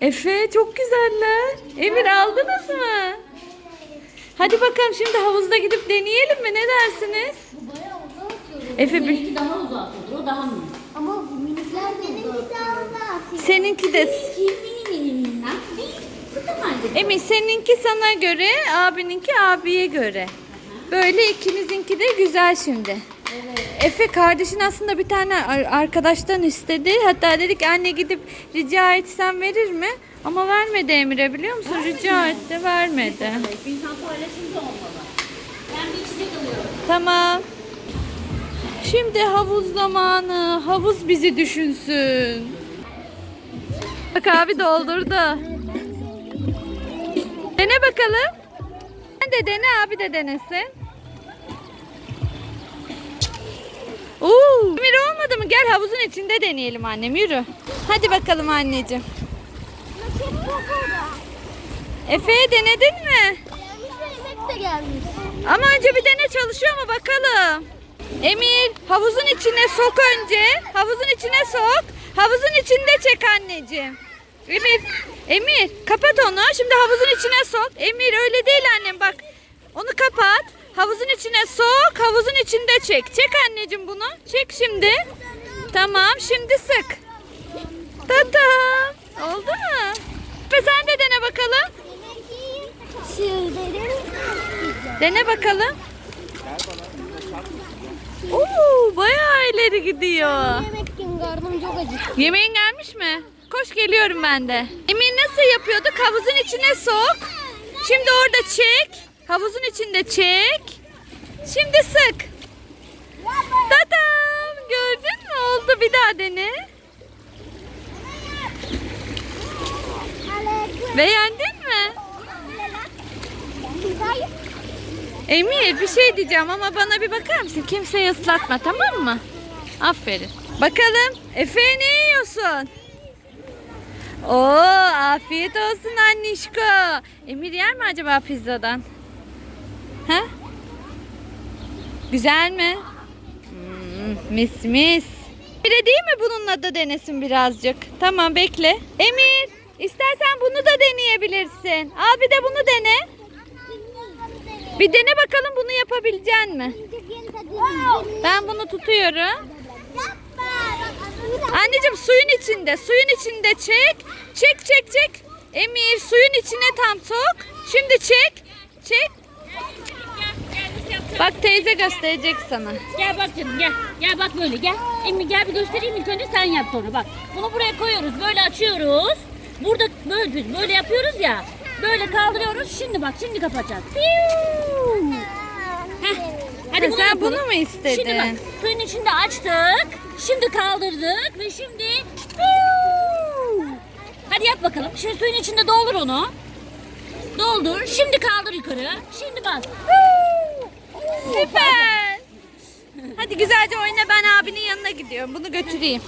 Efe çok güzeller. Emir aldınız mı? Hadi bakalım şimdi havuzda gidip deneyelim mi? Ne dersiniz? Bu bayağı. Efe bir... Seninki daha uzak olur, o daha minik. Ama bu minikler de uzak atıyor. Seninki de... Mini mini minnak bir sıkı halde. Emir seninki sana göre, abininki abiye göre. Böyle ikinizinki de güzel şimdi. Efe kardeşin aslında bir tane ar- arkadaştan istedi. Hatta dedik anne gidip rica etsem verir mi? Ama vermedi Emir'e biliyor musun? Rica etti vermedi. Bir insan paylaşımda olmalı. Ben bir içecek alıyorum. Tamam. Şimdi havuz zamanı. Havuz bizi düşünsün. Bak abi doldurdu. Dene bakalım. Sen de dene abi de denesin. Olmadı mı? Gel havuzun içinde deneyelim annem yürü. Hadi bakalım anneciğim. Efe'ye denedin mi? Ama önce bir dene çalışıyor mu bakalım. Emir havuzun içine sok önce. Havuzun içine sok. Havuzun içinde çek anneciğim. Emir, Emir kapat onu. Şimdi havuzun içine sok. Emir öyle değil annem bak. Onu kapat. Havuzun içine sok. Havuzun içinde çek. Çek anneciğim bunu. Çek şimdi. Tamam şimdi sık. Tatam. Oldu mu? Ve sen de dene bakalım. Dene bakalım. Oo, bayağı ileri gidiyor. Yemeğin gelmiş mi? Koş geliyorum ben de. Emir nasıl yapıyorduk? Havuzun içine sok. Şimdi orada çek. Havuzun içinde çek. Şimdi sık. Tadam! Oldu bir daha dene. Beğendin mi? Emir bir şey diyeceğim ama bana bir bakar mısın? Kimseyi ıslatma tamam mı? Aferin. Bakalım Efe ne yiyorsun? Oo afiyet olsun annişko. Emir yer mi acaba pizzadan? Ha? Güzel mi? Hmm, mis mis. Bir de değil mi bununla da denesin birazcık? Tamam bekle. Emir istersen bunu da deneyebilirsin. Abi de bunu dene. Bir dene bakalım bunu yapabilecek mi? Ben bunu tutuyorum. Anneciğim suyun içinde, suyun içinde çek. Çek çek çek. Emir suyun içine tam sok. Şimdi çek. Çek. Bak teyze gösterecek sana. Gel bak canım gel. Gel bak böyle gel. Emmi gel bir göstereyim ilk önce sen yap sonra bak. Bunu buraya koyuyoruz böyle açıyoruz. Burada böyle böyle yapıyoruz ya. Böyle kaldırıyoruz. Şimdi bak şimdi kapatacağız. Piu! Heh. Hadi Ha, bunu sen yapalım. bunu mu istedin? Şimdi bak suyun içinde açtık. Şimdi kaldırdık ve şimdi! Hadi yap bakalım. Şimdi suyun içinde doldur onu. Doldur. Şimdi kaldır yukarı. Şimdi bas. Süper. Hadi güzelce oyna ben abinin yanına gidiyorum. Bunu götüreyim.